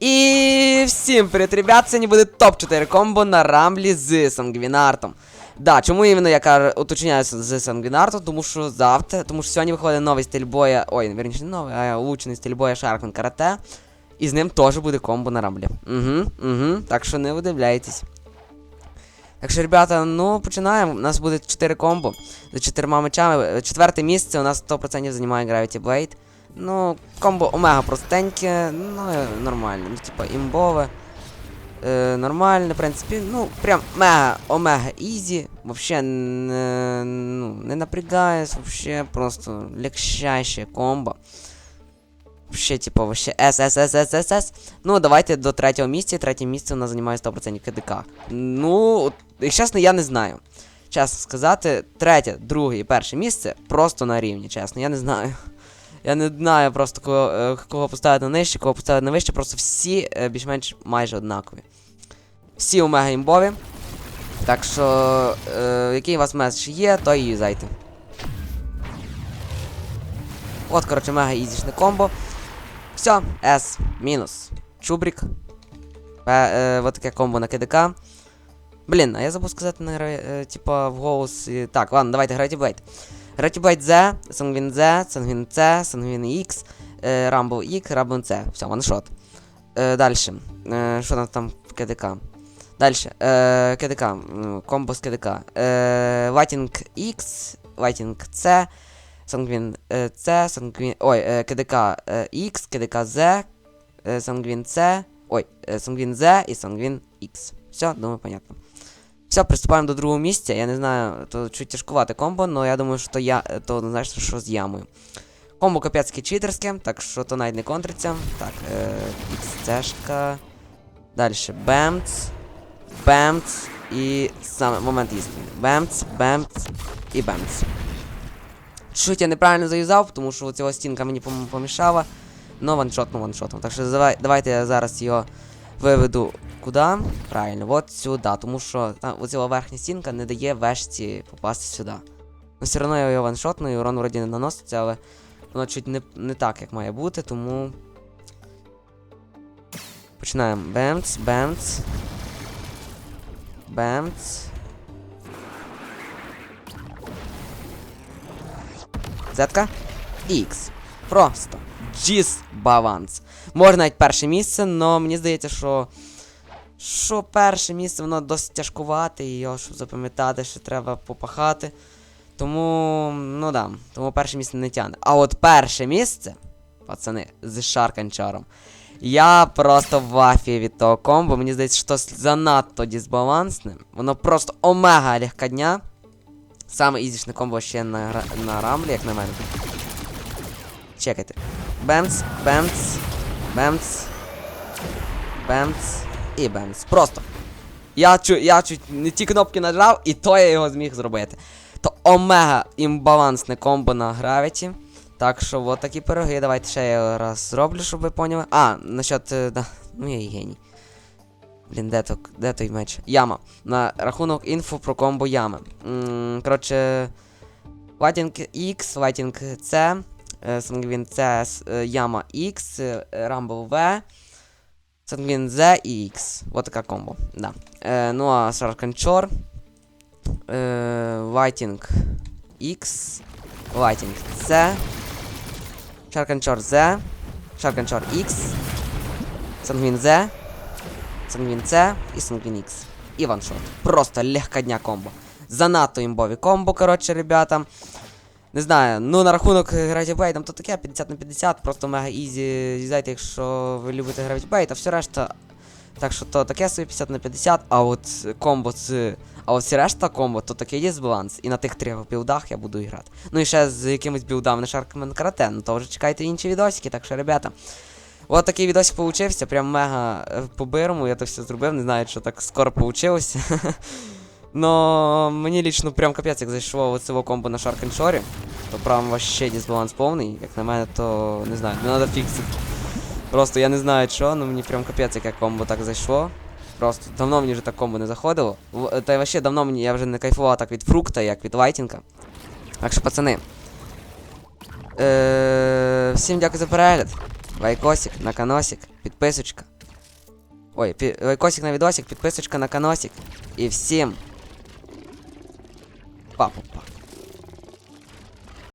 І всім привіт, ребят! Сьогодні буде топ-4 комбо на рамблі з Сангвінартом. Да, чому іменно я кажу, уточняю з Сангвінартом? Тому що завтра, тому що сьогодні виходить новий стиль боя. Ой, вірніше не новий, а улучшений стиль боя Шаркмен Карате. І з ним теж буде комбо на рамблі. Угу, угу. Так що не видивляйтесь. Так що, ребята, ну починаємо. У нас буде 4 комбо з чотирма мечами. Четверте місце у нас 100% займає Gravity Blade. Ну, комбо омега простеньке, ну е, нормально. Ну, типа імбове. Е, нормальне, в принципі, ну, прям мега омега ізі. Вообще не, ну, не напрягаюсь, вообще просто легчайше комбо. Вообще, типа, вообще С, С, С, С, С, С. Ну, давайте до третього місця. Третє місце у нас займає 100% КДК. Ну, от, чесно, я не знаю. Чесно сказати, третє, друге і перше місце просто на рівні, чесно, я не знаю. Я не знаю просто кого, е, кого поставити на нижче, кого поставити на вище, просто всі е, більш-менш майже однакові. Всі омега імбові. Так що, е, який у вас меседж є, то і юзайте. От, коротше, мега ізішне комбо. Все, С, мінус. Чубрік. П, е, от таке комбо на КДК. Блін, а я забув сказати на е, типа в голос. Так, ладно, давайте грайте Блейд. Блейд Z, Сангвін Z, Сангвін C, Сангвін X, е, Rumble X, Rumble C. Все, ваншот. Е. Е, що там там в КДК? Дальше. Е, КДК. м, Комбо з КДК. Е, Lighting X, Lighting C, Сангвін е, C, Сангвін... Ой, е, КДК е, X, КДК е, Сангвін C, ой, е, Сангвін Z і Сангвін X. Все, думаю, понятно. Все, приступаємо до другого місця. Я не знаю, то чуть тяжкувати комбо, але я думаю, що то я то однозначно, що з ямою. Комбо капецьке читерське, так що то навіть не контриться. Так, е, XC-шка. Далі Бемц. Бемц. І саме момент істини. Бемц, бемц і бемц. Чуть я неправильно заюзав, тому що цього стінка мені помішала. Но ваншотну ваншотом. Так що давай, давайте я зараз його виведу куди? Правильно, от сюди. Тому що там оця верхня стінка не дає вешці попасти сюди. Ну, все одно я його ваншотну, і урон вроді не наноситься, але воно чуть не, не так, як має бути, тому. Починаємо. Бемц, бемц. Бемц. Зетка. Ікс. Просто. Джіз баланс. Можна навіть перше місце, але мені здається, що. Що перше місце, воно досить тяжкувате, і його щоб запам'ятати, що треба попахати. Тому, ну да, тому перше місце не тягне. А от перше місце, пацани, з Шарканчаром. Я просто в афі від того комбо. Мені здається, що занадто дисбалансне. Воно просто омега легкодня. Саме ізішне комбо ще на, на рамлі, як на мене. Чекайте. Бемц, бемц, бемц, бемц і бемц. Просто. Я чу, я чуть не ті кнопки нажав, і то я його зміг зробити. То омега імбалансне комбо на гравіті. Так що от такі пироги. Давайте ще я раз зроблю, щоб ви поняли. А, насчет. е, Да, ну я і геній. Блін, де, то, де той меч? Яма. На рахунок інфо про комбо ями. Коротше. Lighting X, Lighting C, е, Sanguine C, с- е, Яма X, е, Rumble V, Sanguine Z і X. Вот така комбо. Да. Е, ну а Sharkanchor, е, Lighting X, Lighting C, Sharkanchor Z, Sharkanchor X, Sanguine Z, Sanguine C і Sanguine X. І ваншот. Просто легкодня комбо. Занадто імбові комбо, коротше, ребята. Не знаю, ну на рахунок Gravity Blade, там то таке 50 на 50, просто мега ізі. Знаєте, якщо ви любите Gravity Blade, а все решта. Так що то таке собі 50 на 50, а от комбо з. А от всі решта комбо, то таке є баланс. І на тих трьох білдах я буду грати. Ну і ще з якимось білдами на Sharkman Karate, ну то вже чекайте інші відосики, так що, ребята. От такий відосик получився, прям мега е, по-бирому, я то все зробив, не знаю, що так скоро получилося. Но мені лично прям капець, як зайшло оцього комбо на Шарканшорі, то прям вообще дисбаланс повний. Як на мене, то не знаю, не треба фіксити. Просто я не знаю що, але мені прям капець, яке комбо так зайшло. Просто давно мені вже так комбо не заходило. Та й вообще давно мені я вже не кайфував так від фрукта, як від лайтінга. Так що, пацани. Е, всім дякую за перегляд. Лайкосик, наканосик, підписочка. Ой, лайкосик на відосик, підписочка на каносик. І всім. பார்ப்போம்